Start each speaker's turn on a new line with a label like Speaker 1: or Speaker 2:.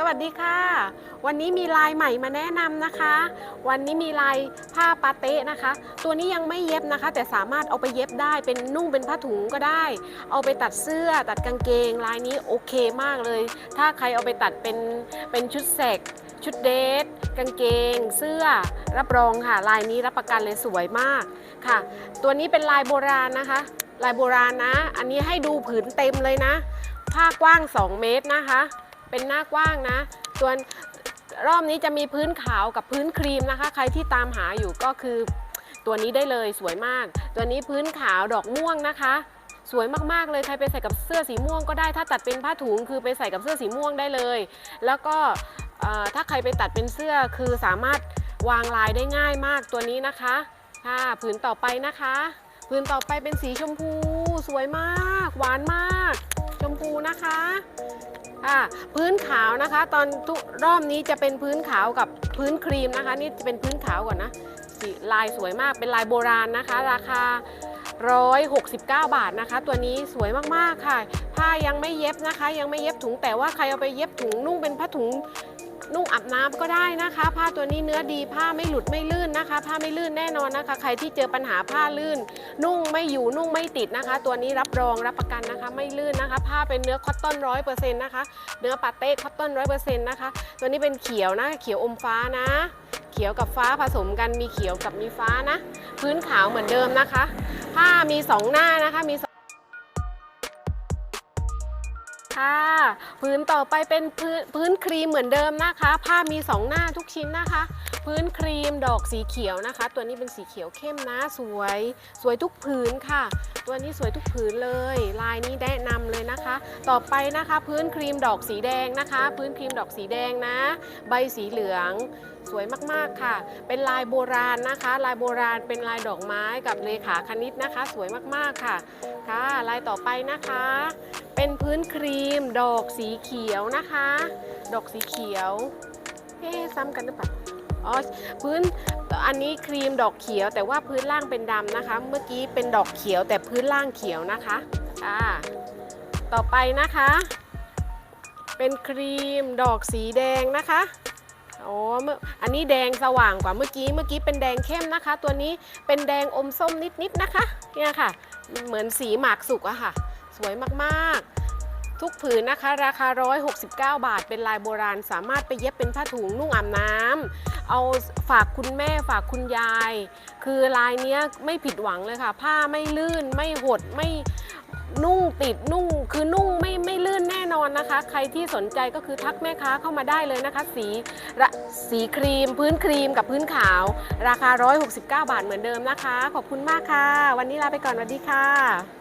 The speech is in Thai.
Speaker 1: สวัสดีค่ะ วันนี้มีลายใหม่มาแนะนำนะคะ วันนี้มีลายผ้าปาเต๊ะนะคะ ตัวนี้ยังไม่เย็บนะคะ แต่สามารถเอาไปเย็บได้เป็นนุ่งเป็นผ้าถุงก็ได้ เอาไปตัดเสื้อตัดกางเกง ลายนี้โอเคมากเลย ถ้าใครเอาไปตัดเป็นเป็นชุดแสกชุดเดทกางเกง เสื้อ รับรองค่ะ ลายนี้รับประกันเลยสวยมากค่ะ ตัวนี้เป็นลายโบราณนะคะ ลายโบราณนะ อันนี้ให้ดูผืนเต็มเลยนะ ผ้ากว้าง 2 เมตรนะคะ เป็นหน้ากว้างนะ ส่วนรอบนี้จะมีพื้นขาวกับพื้นครีมนะคะ ใครที่ตามหาอยู่ก็คือ ตัวนี้ได้เลยสวยมาก ตัวนี้พื้นขาวดอกม่วงนะคะ สวยมากๆเลยใครไปใส่กับเสื้อสีม่วงก็ได้ถ้าตัดเป็นผ้าถุงคือไปใส่กับเสื้อสีม่วงได้เลย แล้วก็ถ้าใครไปตัดเป็นเสื้อคือสามารถวางลายได้ง่ายมากตัวนี้นะคะค่ะผืนต่อไปนะคะผืนต่อไปเป็นสีชมพู สวยมาก หวานมาก ชมพูนะคะ อ่าพื้นขาวนะคะ ตอนทุกรอบนี้จะเป็นพื้นขาวกับพื้นครีมนะคะ นี่จะเป็นพื้นขาวก่อนนะสีลายสวยมากเป็นลายโบราณนะคะ ราคา 169 บาทนะคะ ตัวนี้สวยมากๆค่ะ ผ้ายังไม่เย็บนะคะ ยังไม่เย็บถุงแต่ว่าใครเอาไปเย็บถุงนุ่งเป็นผ้าถุง นุ่งอาบน้ำก็ได้นะคะ ผ้าตัวนี้เนื้อดีผ้าไม่หลุดไม่ลื่นนะคะ ผ้าไม่ลื่นแน่นอนนะคะ ใครที่เจอปัญหาผ้าลื่น นุ่งไม่อยู่นุ่งไม่ติดนะคะ ตัวนี้รับรองรับประกันนะคะ ไม่ลื่นนะคะ ผ้าเป็นเนื้อคอตตอนร้อยเปอร์เซ็นต์นะคะเนื้อปาเต้คอตตอนร้อยเปอร์เซ็นต์นะคะตัวนี้เป็นเขียวนะเขียวอมฟ้านะ เขียวกับฟ้าผสมกันมีเขียวกับมีฟ้านะ พื้นขาวเหมือนเดิมนะคะ ผ้ามีสองหน้านะคะมี ค่ะ พื้นต่อไปเป็นพื้นพื้นครีมเหมือนเดิมนะคะ ผ้ามีสองหน้าทุกชิ้นนะคะ พื้นครีมดอกสีเขียวนะคะ ตัวนี้เป็นสีเขียวเข้มนะสวย สวยทุกผืนค่ะ ตัวนี้สวยทุกผืนเลย ลายนี้แนะนำเลยนะคะ ต่อไปนะคะ พื้นครีมดอกสีแดงนะคะ พื้นครีมดอกสีแดงนะ ใบสีเหลืองสวยมากๆค่ะ เป็นลายโบราณนะคะ ลายโบราณเป็นลายดอกไม้กับเลขาคณิตนะคะ สวยมากๆค่ะ ค่ะ ลายต่อไปนะคะ เป็นพื้นครีม ดอกสีเขียวนะคะ ดอกสีเขียว เอ๊ซ้ำกันหรือเปล่าอ๋อพื้นอันนี้ครีมดอกเขียว แต่ว่าพื้นล่างเป็นดำนะคะ เมื่อกี้เป็นดอกเขียวแต่พื้นล่างเขียวนะคะอ่าต่อไปนะคะ เป็นครีมดอกสีแดงนะคะโอ้เมื่ออันนี้แดงสว่างกว่าเมื่อกี้ เมื่อกี้เป็นแดงเข้มนะคะ ตัวนี้เป็นแดงอมส้มนิดๆนะคะ เนี่ยค่ะ เหมือนสีหมากสุกอะค่ะ สวยมากๆ ทุกผืนนะคะ ราคา 169 บาท เป็นลายโบราณ สามารถไปเย็บเป็นผ้าถุงนุ่งอาบน้ำเอาฝากคุณแม่ฝากคุณยาย คือลายเนี้ยไม่ผิดหวังเลยค่ะ ผ้าไม่ลื่นไม่หดไม่นุ่งติดนุ่งคือนุ่งไม่ไม่ลื่นแน่นอนนะคะ ใครที่สนใจก็คือทักแม่ค้าเข้ามาได้เลยนะคะ สีสีครีม พื้นครีมกับพื้นขาว ราคา 169 บาทเหมือนเดิมนะคะ ขอบคุณมากค่ะ วันนี้ลาไปก่อนสวัสดีค่ะ